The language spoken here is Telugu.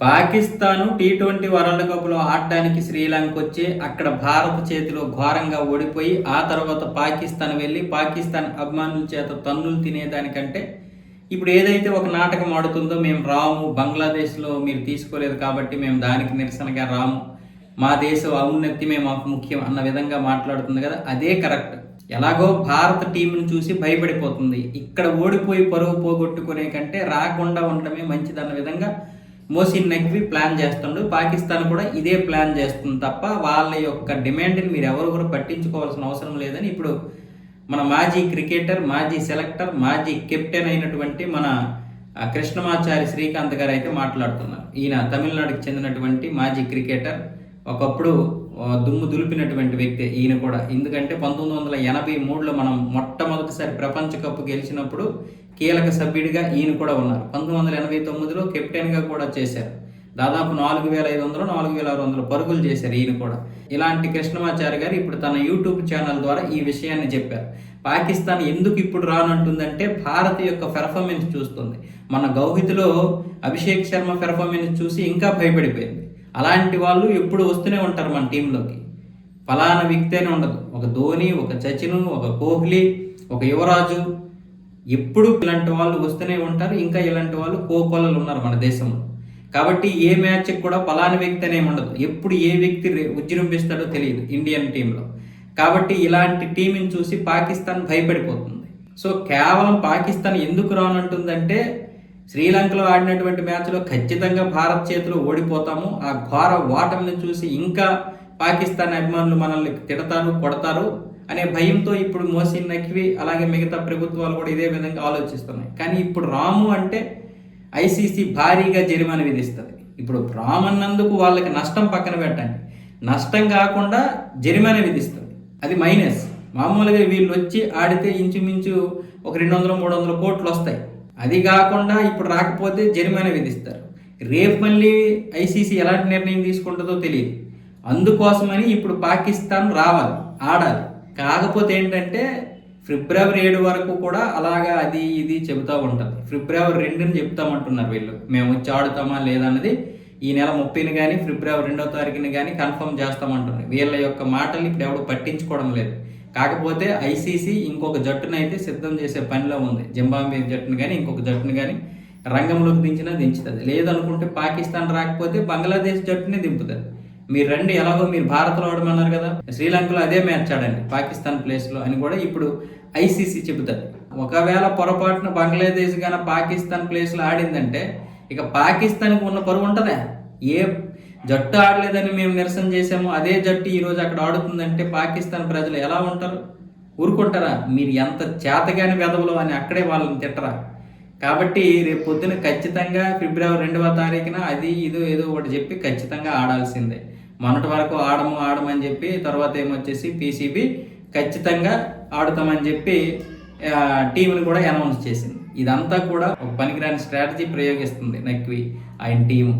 పాకిస్తాను టీ ట్వంటీ వరల్డ్ కప్లో ఆడడానికి శ్రీలంక వచ్చి అక్కడ భారత్ చేతిలో ఘోరంగా ఓడిపోయి ఆ తర్వాత పాకిస్తాన్ వెళ్ళి పాకిస్తాన్ అభిమానుల చేత తన్నులు తినేదానికంటే ఇప్పుడు ఏదైతే ఒక నాటకం ఆడుతుందో మేము రాము బంగ్లాదేశ్లో మీరు తీసుకోలేదు కాబట్టి మేము దానికి నిరసనగా రాము. మా దేశం ఔన్నత్యమే మాకు ముఖ్యం అన్న విధంగా మాట్లాడుతుంది కదా అదే కరెక్ట్. ఎలాగో భారత టీంను చూసి భయపడిపోతుంది. ఇక్కడ ఓడిపోయి పరువు పోగొట్టుకునే కంటే రాకుండా ఉండడమే మంచిదన్న విధంగా మోసిన్ నక్వి ప్లాన్ చేస్తుండు. పాకిస్తాన్ కూడా ఇదే ప్లాన్ చేస్తుంది తప్ప వాళ్ళ యొక్క డిమాండ్ని మీరు ఎవరు కూడా పట్టించుకోవాల్సిన అవసరం లేదని ఇప్పుడు మన మాజీ క్రికెటర్ మాజీ సెలెక్టర్ మాజీ కెప్టెన్ అయినటువంటి మన కృష్ణమాచారి శ్రీకాంత్ గారు అయితే మాట్లాడుతున్నారు. ఈయన తమిళనాడుకి చెందినటువంటి మాజీ క్రికెటర్. ఒకప్పుడు దుమ్ము దులిపినటువంటి వ్యక్తి ఈయన కూడా. ఎందుకంటే పంతొమ్మిది వందల ఎనభై మూడులో మనం మొట్టమొదటిసారి ప్రపంచ కప్ గెలిచినప్పుడు కీలక సభ్యుడిగా ఈయన కూడా ఉన్నారు. పంతొమ్మిది వందల ఎనభై తొమ్మిదిలో కెప్టెన్గా కూడా చేశారు. దాదాపు నాలుగు వేల ఐదు వందలు నాలుగు వేల ఆరు వందల పరుగులు చేశారు ఈయన కూడా. ఇలాంటి కృష్ణమాచారి గారు ఇప్పుడు తన యూట్యూబ్ ఛానల్ ద్వారా ఈ విషయాన్ని చెప్పారు. పాకిస్తాన్ ఎందుకు ఇప్పుడు రానంటుందంటే భారత్ యొక్క పెర్ఫార్మెన్స్ చూస్తుంది. మన గౌహితిలో అభిషేక్ శర్మ పెర్ఫార్మెన్స్ చూసి ఇంకా భయపడిపోయింది. అలాంటి వాళ్ళు ఎప్పుడు వస్తూనే ఉంటారు మన టీంలోకి. ఫలానా వ్యక్తి అని ఉండదు. ఒక ధోని ఒక సచిన్ ఒక కోహ్లీ ఒక యువరాజు ఎప్పుడు ఇలాంటి వాళ్ళు వస్తూనే ఉంటారు. ఇంకా ఇలాంటి వాళ్ళు కోకోలలు ఉన్నారు మన దేశంలో. కాబట్టి ఏ మ్యాచ్ కూడా ఫలానా వ్యక్తి అనేమి ఉండదు. ఎప్పుడు ఏ వ్యక్తి ఉజృంభిస్తాడో తెలియదు ఇండియన్ టీంలో. కాబట్టి ఇలాంటి టీంని చూసి పాకిస్తాన్ భయపడిపోతుంది. సో కేవలం పాకిస్తాన్ ఎందుకు రానంటుందంటే శ్రీలంకలో ఆడినటువంటి మ్యాచ్లో ఖచ్చితంగా భారత్ చేతిలో ఓడిపోతాము. ఆ ఘోర ఓటమిని చూసి ఇంకా పాకిస్తాన్ అభిమానులు మనల్ని తిడతారు కొడతారు అనే భయంతో ఇప్పుడు మోసిన్ నఖ్వి అలాగే మిగతా ప్రభుత్వాలు కూడా ఇదే విధంగా ఆలోచిస్తున్నాయి. కానీ ఇప్పుడు రాము అంటే ఐసీసీ భారీగా జరిమానా విధిస్తుంది. ఇప్పుడు రామన్నందుకు వాళ్ళకి నష్టం పక్కన పెట్టండి. నష్టం కాకుండా జరిమానా విధిస్తుంది. అది మైనస్. మామూలుగా వీళ్ళు వచ్చి ఆడితే ఇంచుమించు ఒక రెండు వందలు మూడు వందల కోట్లు వస్తాయి. అది కాకుండా ఇప్పుడు రాకపోతే జరిమానా విధిస్తారు. రేపు మళ్ళీ ఐసీసీ ఎలాంటి నిర్ణయం తీసుకుంటుందో తెలియదు. అందుకోసమని ఇప్పుడు పాకిస్తాన్ రావాలి ఆడాలి. కాకపోతే ఏంటంటే ఫిబ్రవరి ఏడు వరకు కూడా అలాగా అది ఇది చెబుతూ ఉంటుంది ఫిబ్రవరి రెండుని చెప్తామంటున్నారు వీళ్ళు. మేము వచ్చి ఆడుతామా లేదా అన్నది ఈ నెల ముప్పైని కానీ ఫిబ్రవరి రెండో తారీఖుని కానీ కన్ఫర్మ్ చేస్తామంటున్నారు. వీళ్ళ యొక్క మాటలు ఇప్పుడు ఎవడు పట్టించుకోవడం లేదు. కాకపోతే ఐసీసీ ఇంకొక జట్టును అయితే సిద్ధం చేసే పనిలో ఉంది. జింబాబే జట్టును కానీ ఇంకొక జట్టును కానీ రంగంలోకి దించినా దించుతుంది. లేదనుకుంటే పాకిస్తాన్ రాకపోతే బంగ్లాదేశ్ జట్టునే దింపుతుంది. మీరు రండి ఎలాగో మీరు భారత్లో ఆడమన్నారు కదా. శ్రీలంకలో అదే మ్యాచ్ ఆడండి పాకిస్తాన్ ప్లేస్లో అని కూడా ఇప్పుడు ఐసీసీ చెబుతుంది. ఒకవేళ పొరపాటున బంగ్లాదేశ్ కానీ పాకిస్తాన్ ప్లేస్లో ఆడిందంటే ఇక పాకిస్తాన్కి ఉన్న పరువు ఉంటుందా? ఏ జట్టు ఆడలేదని మేము నిరసన చేసాము అదే జట్టు ఈరోజు అక్కడ ఆడుతుందంటే పాకిస్తాన్ ప్రజలు ఎలా ఉంటారు? ఊరుకుంటారా? మీరు ఎంత చేతగాని వెదవులు అని అక్కడే వాళ్ళని తిట్టరా? కాబట్టి రేపు పొద్దున ఖచ్చితంగా ఫిబ్రవరి రెండవ తారీఖున అది ఇదో ఏదో ఒకటి చెప్పి ఖచ్చితంగా ఆడాల్సిందే. మొన్నటి వరకు ఆడము ఆడమని చెప్పి తర్వాత ఏమొచ్చేసి పీసీబీ ఖచ్చితంగా ఆడుతామని చెప్పి ఆ, టీంని కూడా అనౌన్స్ చేసింది. ఇదంతా కూడా ఒక పనికిరాని స్ట్రాటజీ ప్రయోగిస్తుంది నక్వి ఆయన టీము.